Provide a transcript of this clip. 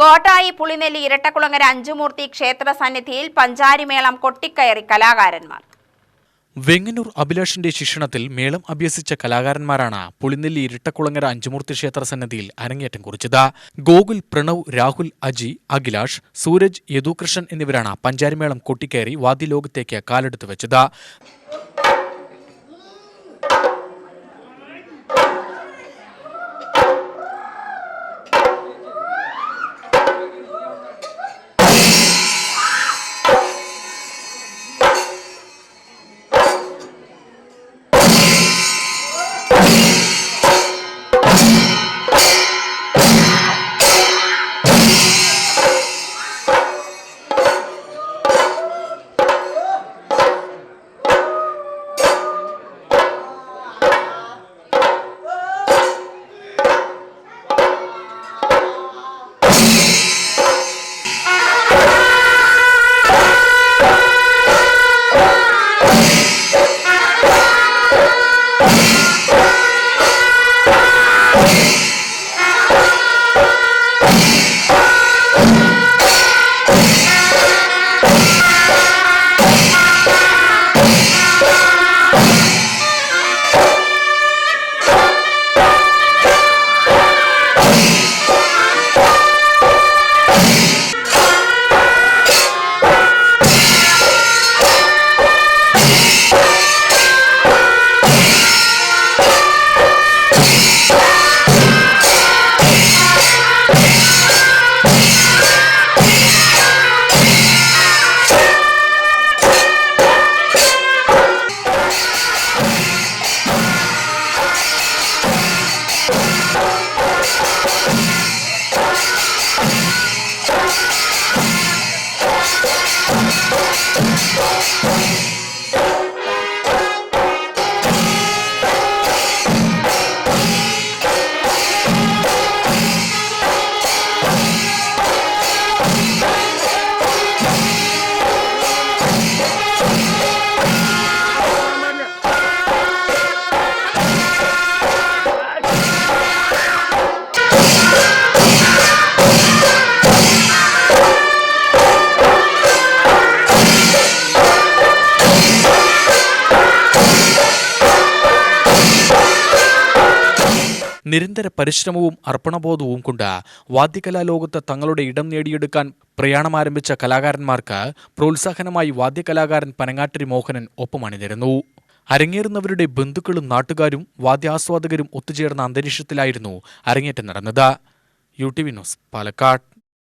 കോട്ടായി പുളിനെല്ലി ഇരട്ടക്കുളങ്ങര അഞ്ചുമൂർത്തി ക്ഷേത്ര സന്നിധിയിൽ പഞ്ചാരിമേളം കൊട്ടിക്കയറി കലാകാരന്മാർ. വെങ്ങന്നൂർ അഭിലാഷിന്റെ ശിക്ഷണത്തിൽ മേളം അഭ്യസിച്ച കലാകാരന്മാരാണ് പുളിനെല്ലി ഇരട്ടക്കുളങ്ങര അഞ്ചുമൂർത്തി ക്ഷേത്ര സന്നിധിയിൽ അരങ്ങേറ്റം കുറിച്ചത്. ഗോകുൽ പ്രണവ് രാഹുൽ അജി അഖിലാഷ് സൂരജ് യദുകൃഷ്ണൻ എന്നിവരാണ് പഞ്ചാരിമേളം കൊട്ടിക്കയറി വാദ്യലോകത്തേക്ക് കാലെടുത്തു വെച്ചത്. നിരന്തര പരിശ്രമവും അർപ്പണബോധവും കൊണ്ട് വാദ്യകലാലോകത്ത് തങ്ങളുടെ ഇടം നേടിയെടുക്കാൻ പ്രയാണമാരംഭിച്ച കലാകാരന്മാർക്ക് പ്രോത്സാഹനമായി വാദ്യകലാകാരൻ പനങ്ങാട്ടിരി മോഹനൻ ഒപ്പമണിനിരുന്നു അരങ്ങേറുന്നവരുടെ ബന്ധുക്കളും നാട്ടുകാരും വാദ്യാസ്വാദകരും ഒത്തുചേർന്ന അന്തരീക്ഷത്തിലായിരുന്നു അരങ്ങേറ്റം നടന്നത്. U T V news Palakkad.